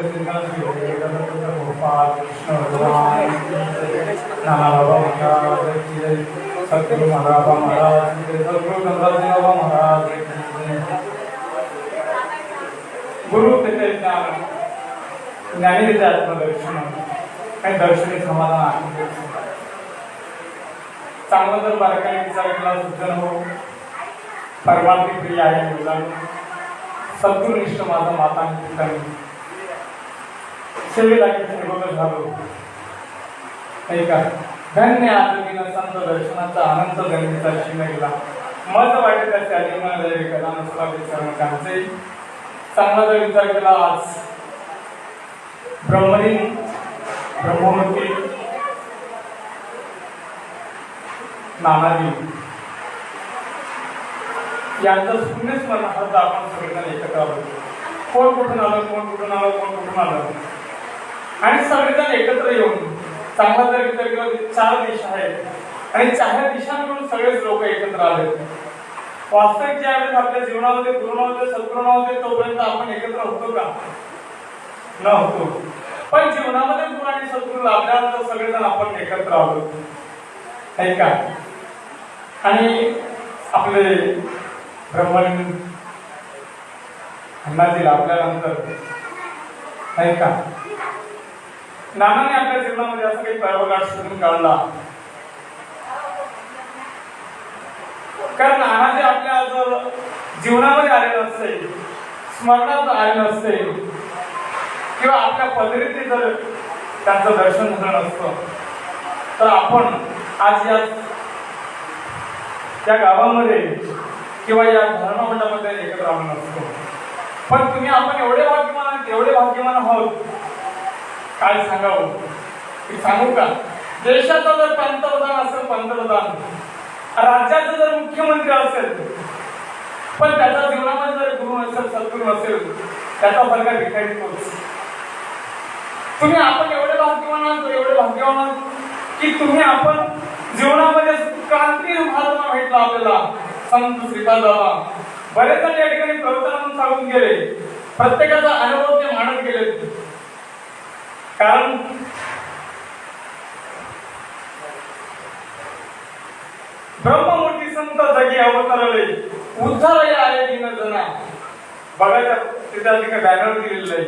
कृष्ण बाबा महाराज महाराज सद्गुरु गंगाजी बाबा महाराज गुरु त्याचे ज्ञान ज्ञानी आत्मदर्शन काही दर्शनी समाधान आहे चांगलं जर बारकाईने विचार केला हो परमार्थी प्रिय आहे मुलांना सद्गुरुनिष्ठ माझा माता ठिकाणी सेवेला निरोध झालो. नाही का? धन्य आजमीनं संत दर्शनाचा आनंद जमिनीचा शिमेला मत वाटत असे अधिमान कला नसला विचार कांचे चांगला जर विचार केला आज. ब्रह्मलीन ब्रह्ममूर्ती नानाजी. यांचं पुण्यस्मरण अर्थ आपण सगळेजण एकत्र आलो कोण कुठून आलं कोण कुठून आलं कोण कुठून आलं? आणि सगळेजण एकत्र येऊन चांगला जर विचार केला चार देश आहेत. आणि चार देशांकडून सगळेच लोक एकत्र आले. वास्तविक ज्या वेळेस आपल्या जीवनामध्ये गुरु नव्हते तोपर्यंत आपण एकत्र होतो का? न होतो. पण जीवनामध्ये गुरु आणि सद्गुरु लाभल्यानंतर सगळेजण आपण एकत्र आलो नाही का? आणि आपले ब्रह्मलिंग अण्णाजी लाभल्यानंतर नाही का? नानाने आपल्या जीवनामध्ये असं काही प्रयोगात शोधून काढला. कारण नानाजी आपल्या जर जीवनामध्ये आलेलं असते स्मरणात आलेलं असते किंवा आपल्या पदरीचे जर त्यांचं दर्शन झालं नसतं तर आपण आज या त्या गावामध्ये किंवा या धर्ममंडळामध्ये एकत्र आलो नसतो. पण तुम्ही आपण एवढे भाग्यमान एवढे भाग्यमान आहोत काय सांगावं? मी सांगू का? देशाचा जर पंतप्रधान असेल पंतप्रधान. राज्याचा जर मुख्यमंत्री असेल पण त्याच्या जीवनामध्ये जर गुरु नसेल सद्गुरू नसेल त्याचा फरक भिकारी तोच तुम्ही आपण एवढे भाग्यवान आहात एवढे भाग्यवान आहात की तुम्ही आपण जीवनामध्ये क्रांती महात्मा भेटला आपल्याला. संत श्रीपाद बाबा बरेच जण या ठिकाणी प्रवचनातून सांगून गेले. प्रत्येकाचा अनुभव ते मांडत गेले कारण ब्रह्ममूर्ती संत जगी अवतरले। उद्धारही आले दिन जना। बघा त्या तिथे बॅनर दिलेलं आहे.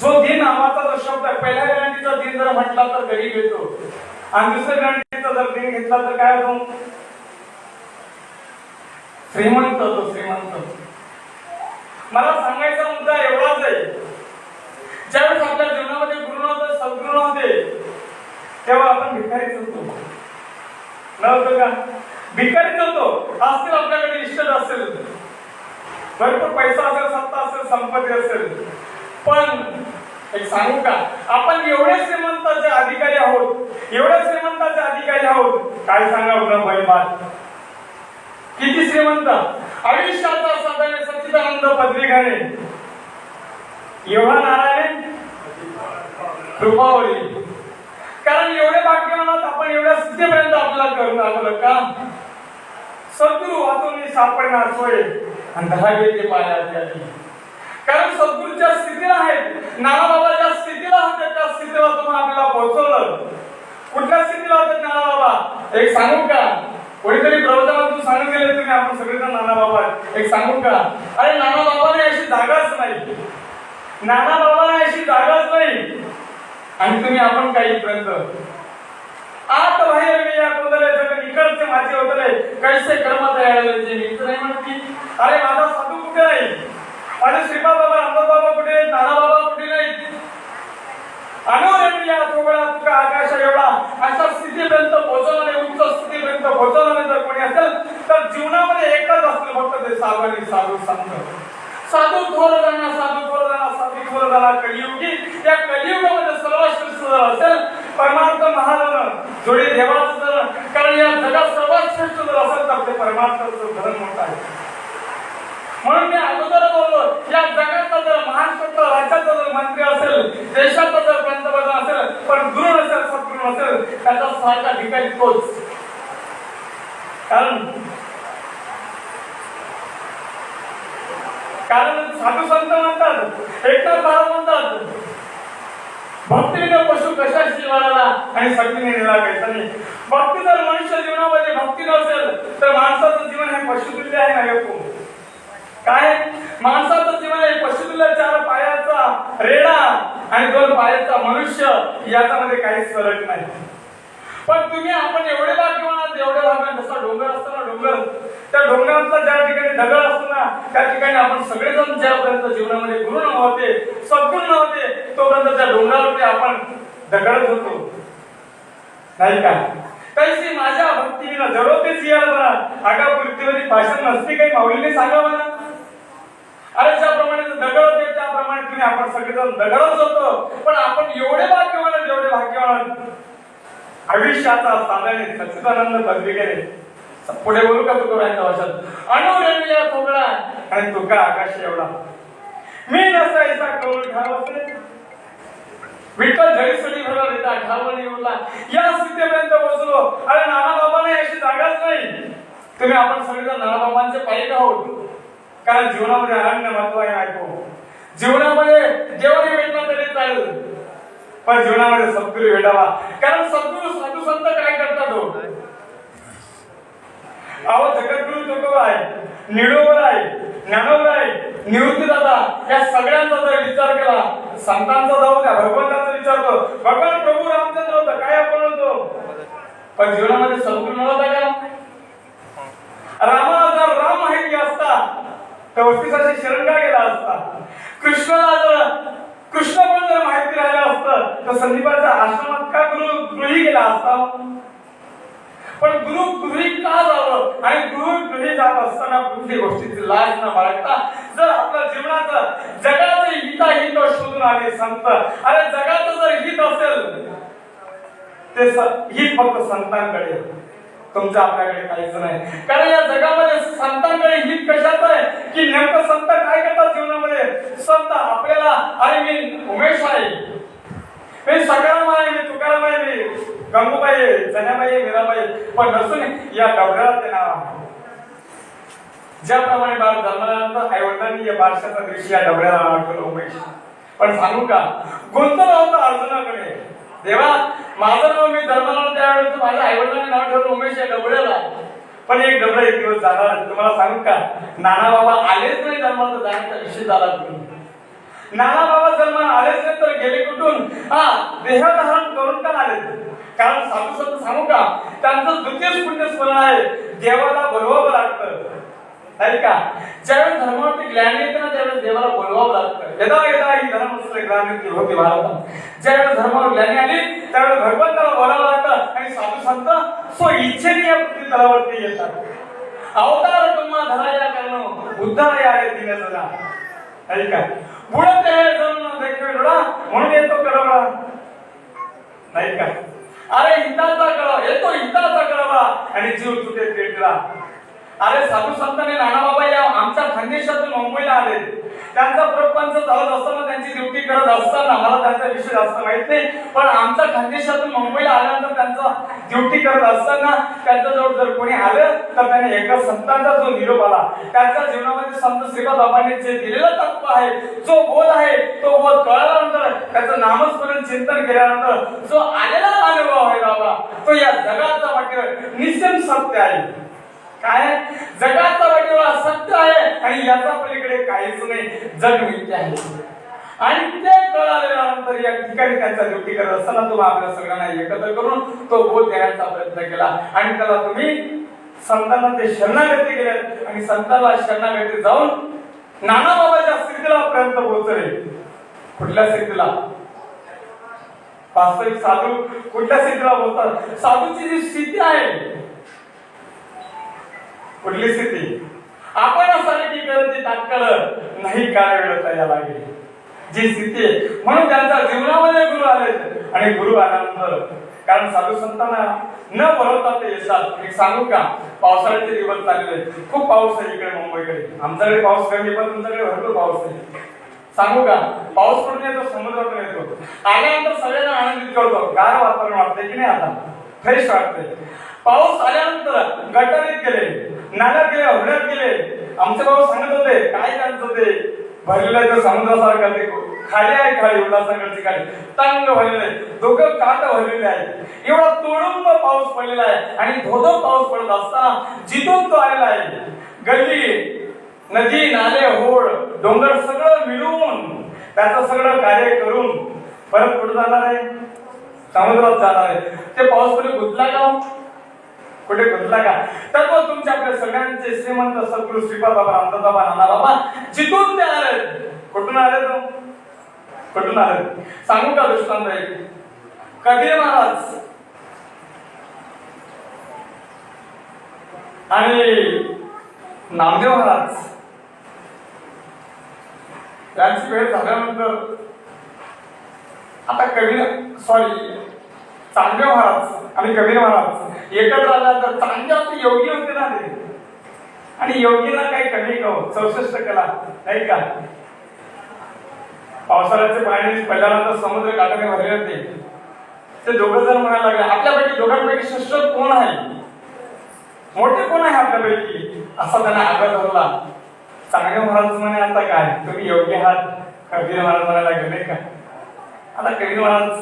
जो दिन नावाचा जो शब्द आहे पहिल्या गॅरंटीचा दिन जर म्हटला तर गरीब येतो आणि दुसऱ्या गॅरंटीचा जर दिन घेतला तर काय होतो? श्रीमंत तो श्रीमंत. मला सांगायचा मुद्दा एवढाच आहे. ज्यावेळेस आपल्या जीवनामध्ये गुरु नव्हते तेव्हा आपण भिकारीच होतो. नव्हतं का भिकारीच होतो. असतील आपल्याकडे इष्ट असेल भरपूर पैसा असेल सत्ता असेल संपत्ती असेल. पण एक सांगू का? आपण एवढे श्रीमंताचे अधिकारी आहोत एवढे श्रीमंताचे अधिकारी आहोत काय सांगा न बात? किती श्रीमंत? आयुष्याचा सदैव सच्चिदानंद पदवी घाणे एवढा नारायण कृपावली कारण एवढे भाग्यवान आपण एवढ्या स्थितीपर्यंत आपल्याला करून आलं का? सद्गुरु वाचून सापडणार सोय. आणि दहा ते पाया कारण सद्गुरूच्या स्थितीला आहेत नाना ज्या स्थितीला होते त्या स्थितीला तुम्हाला आपल्याला पोहोचवलं. कुठल्या स्थितीला होते नानाबाबा? एक सांगू का? कोणीतरी प्रवचनातून सांगून गेले तुम्ही आपण सगळेजण नाना बाबा एक सांगू का? अरे नाना बाबाने अशी जागाच नाही. नाना बाबा अशी जागाच नाही. आणि तुम्ही आपण काही पर्यंत आत बाहेर मी या बदले सगळं इकडचे माझे बदले कैसे कर्म तयार झाले मी तर नाही म्हणत की अरे माझा साधू कुठे नाही अरे श्रीपा बाबा अंबा बाबा कुठे नाना बाबा कुठे नाही अनोरण या तुकडा तुका आकाश एवढा. त्यामध्ये परमार्थाचं धरण म्हणत आहे म्हणून मी अगोदर बोललो या जगातलं जर महाराष्ट्र राज्याचा जर मंत्री असेल देशाचा जर पंतप्रधान असेल पण गुरु असेल सद्गुरु असेल त्याचा सहायता ठिकाणी तोच. कारण कारण साधू संत म्हणतात एकदा महाराज म्हणतात भक्तीने पशु कशाशी शिवाराला आणि सगळीने निराकायचा भक्ती जर मनुष्य जीवनामध्ये भक्ती नसेल तर माणसाचं जीवन हे पशुतुल्य आहे ना एको काय? माणसाचं जीवन हे पशुतुल्य चार पायाचा रेडा आणि दोन पायाचा मनुष्य याच्यामध्ये काहीच फरक नाही. पण तुम्ही आपण एवढे भाग्यवान आहात एवढे भाग्यवान जसा डोंगर असतो ना डोंगर त्या डोंगरातला ज्या ठिकाणी दगड असतो ना त्या ठिकाणी आपण सगळेजण ज्यापर्यंत जीवनामध्ये गुरु नव्हते सद्गुरू नव्हते तोपर्यंत त्या डोंगरावरती आपण दगड होतो. नाही का? कैसी माझ्या भक्तीला जडवतेच या बरा. आगा पृथ्वीवरील भाषण नसते काही माऊलीने सांगा मला. अरे ज्याप्रमाणे दगड होते त्याप्रमाणे तुम्ही आपण सगळेजण दगडच होतो. पण आपण एवढे भाग्यवान जेवढे एवढे भाग्यवान आयुष्याचा साधने सच्चिदानंद पदविकेने पुढे बोलू का तुकोरांच्या भाषात अनुरण्य कोगळा आणि तुका आकाश एवढा. मी नसायचा कौल ठावसे विठ्ठल जळीसडी भरला नेता ठावण येऊला या स्थितीपर्यंत पोहोचलो. अरे नाना बाबांना अशी जागाच नाही. तुम्ही आपण सगळेजण नाना बाबांचे पायिक आहोत. कारण जीवनामध्ये अरण्य महत्त्व आहे ऐकू. जीवनामध्ये जेवढे भेटला तरी चालेल. पण जीवनामध्ये सद्गुरू भेटावा. कारण सद्गुरू साधू संत काय करतात हो? अहो जगद्गुरु तुकोबा आहे? निडोबर आहे. ज्ञानोदय आहे निवृत्तीदाता या सगळ्यांचा जर विचार केला संतांचा जाऊ द्या भगवंताचा विचार करतो भगवान प्रभू रामचंद्र होता काय आपण होतो पण जीवनामध्ये सद्गुरू नव्हता का? रामाला जर राम माहिती असता तर वस्तीसाठी शरण का गेला असता कृष्णाला जर कृष्ण पण जर माहिती राहिलं असतं तर संदीपाच्या आश्रमात का गृही गेला असता? पण गुरु गृही का जावं? आणि गुरु गृही जात असताना कुठली गोष्टीची लाज न बाळगता जर आपल्या जीवनाचं जगाचं हिताहित शोधून आले संत अरे जगाचं जर हित असेल ते स- हित फक्त संतांकडे. तुमच्या आपल्याकडे काहीच नाही. कारण या जगामध्ये संतांकडे हित कशाचं आहे? की नेमकं संत काय करतात जीवनामध्ये? संत आपल्याला अरे मी उमेश आहे. मी सकाराम आहे मी तुकाराम आहे मी. गंगूबाई जनाबाई मीराबाई पण नसून या डबऱ्याला ते नाव आहे ज्याप्रमाणे बाळ जन्मल्यानंतर आई वडिलांनी या बारशाच्या दिवशी या डबऱ्याला नाव उमेश. पण सांगू का गुंतवलं होतं अर्जुनाकडे. देवा माझं नाव मी जन्मला त्यावेळेस माझ्या आई वडिलांनी नाव ठेवलं उमेश या डबऱ्याला. पण एक डबरा एक दिवस झाला तुम्हाला सांगू का नाना बाबा आलेच नाही जन्माला जाण्याचा विषय झाला तुम्ही. नाना बाबा जन्माला आलेच नाही तर गेले कुठून? हा देहधारण करून का आले कारण साधू संत सांगू का? त्यांचं द्वितीय पुण्य स्मरण आहे. देवाला बोलवावं लागतं. आहे का? ज्यावेळेस धर्मावरती ग्लानी येते ना त्यावेळेस देवाला बोलवावं लागतं. यदा यदा ही धर्म ग्लानी होती भारतात ज्यावेळेस धर्मावर ग्लानी आली त्यावेळेस भगवंताला बोलावं लागतं आणि साधू संत सो इच्छेने या पृथ्वी तलावरती येतात. अवतार तुम्हा धराया कारण उद्धार या दिल्या जरा आहे का? बुडत आहे जाऊन देखील डोळा म्हणून येतो कडवळा नाही का अरे हिताचा कळवा येतो हिताचा कळवा अरे साधू संतांनी नानाबाबा या आमच्या खानदेशातून मुंबईला आले. त्यांचा प्रपंच चालत असताना त्यांची ड्युटी करत असताना मला त्यांचा विषय जास्त माहीत नाही. पण आमच्या खानदेशातून मुंबईला आल्यानंतर त्यांचा ड्युटी करत असताना त्यांच्या जवळ जर कोणी आलं तर त्याने एका संतांचा जो निरोप आला. त्यांच्या जीवनामध्ये संत श्रीपाद बाबांनी जे दिलेलं तत्व आहे जो बोध आहे तो बोध कळल्यानंतर त्याचं नामस्मरण चिंतन केल्यानंतर जो आलेला अनुभव आहे बाबा तो या जगाचा वाटेवर निश्चित सत्य आहे. काय? जगाचा वाटेवर सत्य आहे आणि याचा पलीकडे काहीच नाही. जग मिळते आहे. आणि ते कळाल्यानंतर या ठिकाणी त्यांचा ड्युटी करत असताना तुम्ही आपल्या सगळ्यांना एकत्र करून तो बोध देण्याचा प्रयत्न केला. आणि त्याला तुम्ही संतांना ते शरणागती केले आणि संतांना शरणागती जाऊन नाना बाबाच्या स्थितीला पर्यंत पोहोचले. कुठल्या स्थितीला वास्तविक साधू कुठल्या स्थितीला बोलतात? साधूची जी स्थिती आहे कुठली स्थिती? आपण असं की करत तात्काळ. नाही काय वेळ या लागेल. जी स्थिती आहे म्हणून त्यांच्या जीवनामध्ये गुरु आले आणि गुरु आल्यानंतर कारण साधू संतांना न बोलवता ते येतात. एक सांगू का? पावसाळ्याचे दिवस चाललेले खूप पाऊस आहे इकडे मुंबईकडे. आमच्याकडे पाऊस कमी पण तुमच्याकडे भरपूर पाऊस आहे. सांगू का? पाऊस पडून येतो समुद्रातून येतो. आल्यानंतर सगळ्यांना आनंदित करतो. गार वातावरण वाटतंय की नाही आता? फ्रेश वाटतंय. पाऊस आल्यानंतर गटारीत गेले. नाल्यात गेले होड्यात गेले. आमचे भाऊ सांगत होते काय त्यांचं ते भरलेलं आहे तर समुद्रासारखं ते खाली आहे खाली उल्हासनगरची खाली. तंग भरलेलं आहे. डोकं काट भरलेले आहे. एवढा तुडुंब पाऊस पडलेला आहे. आणि धोधो पाऊस पडत असता जिथून तो आलेला आहे. गल्ली नदी नाले होड डोंगर सगळं मिळून त्याचं सगळं कार्य करून परत कुठं जाणार आहे. समुद्रात जाणार आहे. ते पाऊस पडले गुंतला का हो? कुठे गुंतला का? तर मग तुमच्याकडे सगळ्यांचे श्रीमंत सद्गुरु श्रीपाद बाबा रामदास बाबा नाना बाबा जिथून ते आले कुठून आले तो? कुठून आले? सांगू का दृष्टांत एक? कबीर महाराज. आणि नामदेव महाराज. त्यांची वेळ झाल्यानंतर आता कबीर सॉरी चांगदेव महाराज आणि कबीर महाराज एकत्र आल्यानंतर चांगले आपले योगी होते ना ते. आणि योगींना काही कमी कहो चौसष्ट कला. नाही का? पावसाळ्याचे पाणी पहिल्यानंतर समुद्र काटाने भरले होते. ते दोघं जण म्हणायला लागले आपल्यापैकी दोघांपैकी श्रेष्ठ कोण आहे? मोठे कोण आहे आपल्यापैकी? असा त्यांना आग्रह धरला. चांगले महाराज म्हणे आता काय? तुम्ही योग्य आहात. कबीर महाराज म्हणायला गेले नाही का? आता कबीर महाराज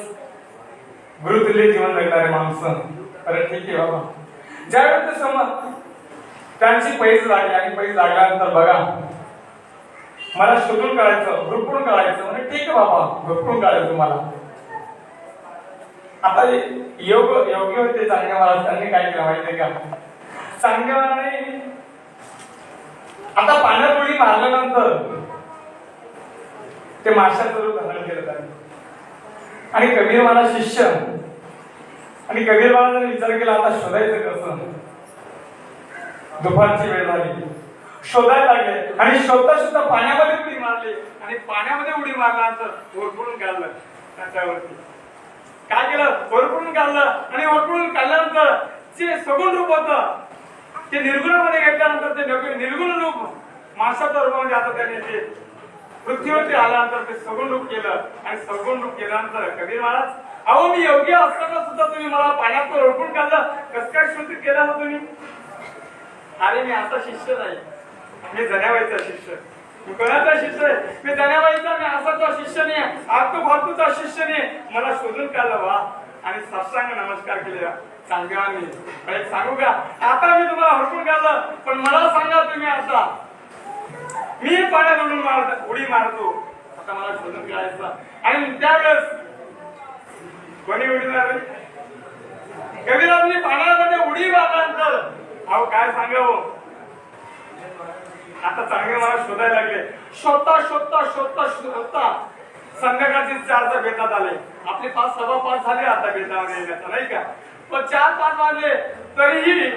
गुरुतुल्य जीवन जगणारे माणसं. अरे ठीक आहे बाबा. ज्यावेळेस ते समज त्यांची पैज लागली आणि पैज लागल्यानंतर बघा मला शोधून काढायचं भरपूर काढायचं म्हणजे ठीक आहे बाबा भरपूर काढायचं मला. आता योग योग्य होते चांगले महाराज त्यांनी काय केलं माहितीये का? चांगल्या महाराजांनी आता पाण्यात उडी मारल्यानंतर ते माशाचं रूप धारण केलं त्यांनी. आणि कबीर महाराज शिष्य. आणि कबीर महाराजांनी विचार केला आता शोधायचं कसं? दुपारची वेळ झाली. शोधायला लागले. आणि शोधता शोधता पाण्यामध्ये उडी मारली. आणि पाण्यामध्ये उडी मारल्यानंतर ओरफडून घाललं त्याच्यावरती. काय केलं? ओरफडून घाललं आणि ओरफडून काढल्यानंतर जे सगुण रूप होतं ते निर्गुणामध्ये घेतल्यानंतर ते निर्गुण- निर्गुण रूप माणसाचं रूपामध्ये म्हणजे आता त्याने ते पृथ्वीवरती आल्यानंतर ते सगुण रूप केलं आणि सगुण रूप केल्यानंतर कबीर महाराज? अहो मी योग्य असताना सुद्धा तुम्ही मला पाण्यात ओळखून काढलं. कस काय शुद्ध केलं ना हो तुम्ही? अरे मी आता शिष्य नाही. मी जनाबाईचा शिष्य. मी कोणाचा शिष्य आहे मी जनाबाईचा मी असाचा शिष्य नाही आत्तो भातूचा शिष्य नाही. मला शोधून काढलं वा आणि साष्टांग नमस्कार केले सांगा मी सांगू का? आता मी तुम्हाला हरकून काढलं. पण मला सांगा तुम्ही आता. मी पाण्यात म्हणून मारत उडी मारतो. आता मला शोधून काढायचं. आणि त्यावेळेस कोणी उडी मारली? कविराजनी पाण्यामध्ये उडी मारल्यानंतर अहो काय सांगावं? आता चांगले मला शोधायला लागले. शोधता शोधता शोधता शोधता संध्याकाळचे चारचा बेतात आले. आपले पाच सव्वा पाच झाले आता बेतावर येण्याचा नाही का? पण चार पाच वाजले तरीही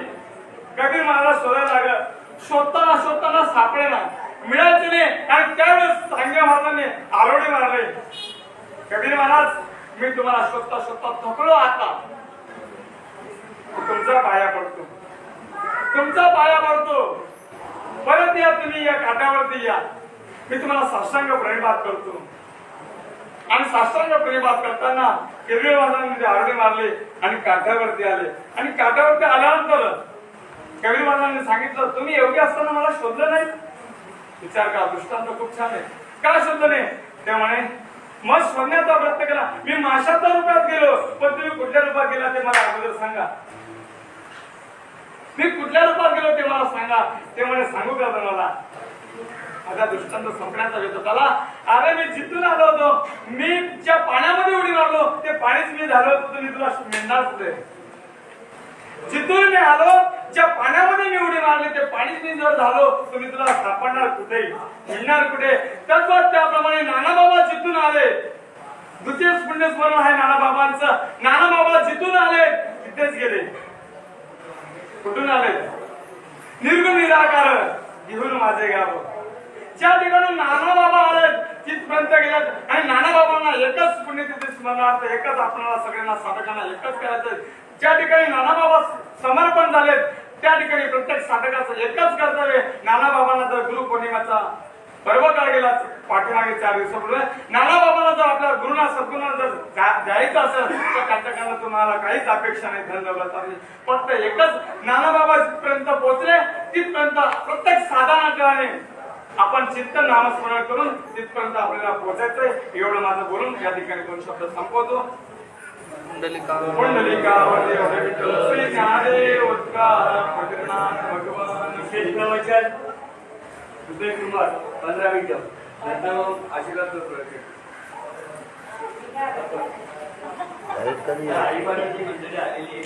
कबीर मला शोधायला लागलं. शोधताना शोधताना सापडे ना मिळायचे नाही. आणि त्यावेळेस सांग्या महाराजांनी आरोडे मारले. कबीर महाराज मी तुम्हाला स्वतः स्वतः थकलो आता. तुमचा पाया पडतो. तुमचा पाया पडतो. परत या तुम्ही या काठावरती या. मी तुम्हाला साष्टांग प्रणिपात करतो. आणि साष्टांग प्रणिपात करताना किरवीर महाराजांनी आरडे मारले आणि काठावरती आले. आणि काठावरती आल्यानंतर कबीर महाराजांनी सांगितलं तुम्ही योग्य असताना मला शोधलं नाही. विचार करा दृष्टांत खूप छान आहे. काय शब्द नाही? त्यामुळे मग शोधण्याचा प्रयत्न केला. मी माशाच्या रूपात गेलो पण तुम्ही कुठल्या रूपात गेला ते मला अगोदर सांगा. मी कुठल्या रूपात गेलो ते मला सांगा. ते म्हणे सांगू का मला माझा दृष्टांत संपण्याचा येतो त्याला अरे मी जिथून आलो होतो मी ज्या पाण्यामध्ये उडी मारलो ते पाणीच मी झालो होतो तुम्ही तुला मिळणार होते जिथून मी आलो ज्या पाण्यामध्ये मी उडी मारली ते पाणीच मी जर झालो तुम्ही तुला सापडणार कुठे मिळणार कुठे? तसंच त्याप्रमाणे नाना बाबा जिथून आले. द्वितीय पुण्यस्मरण आहे नाना बाबांचं नाना बाबा जिथून आले तिथेच गेले. कुठून आले? निर्गुण निराकार घेऊन माझे गाव. ज्या ठिकाणी नाना बाबा आले तिथपर्यंत गेलेत. आणि नाना बाबांना एकच पुण्यतिथी स्मरणार्थ एकच आपल्याला सगळ्यांना साधकांना एकच करायचं ज्या ठिकाणी नाना बाबा समर्पण झालेत त्या ठिकाणी प्रत्येक साधकाचं एकच कर्तव्य नाना बाबांना जर गुरु पौर्णिमेचा पर्व काळ गेला पाठीमागे चार दिवसापूर्वी नाना बाबांना जर आपल्या गुरुना सद्गुरूंना जर जायचं असेल तर त्यांच्याकडनं तुम्हाला काहीच अपेक्षा नाही धन दौलत फक्त एकच नाना बाबा जिथपर्यंत पोहोचले तिथपर्यंत प्रत्येक साधनाकडे आपण चित्त नामस्मरण करून तिथपर्यंत आपल्याला पोहोचायचंय. एवढं माझं बोलून या ठिकाणी दोन शब्द संपवतो. पुंडलिकावरती एवढे विठ्ठल श्री ज्ञानदेव उत्कार प्रकरणात भगवान विशेष प्रवचन सुपेश कुमार पंधरा मिनिटं. नंतर आशीर्वाद मंडळी आलेली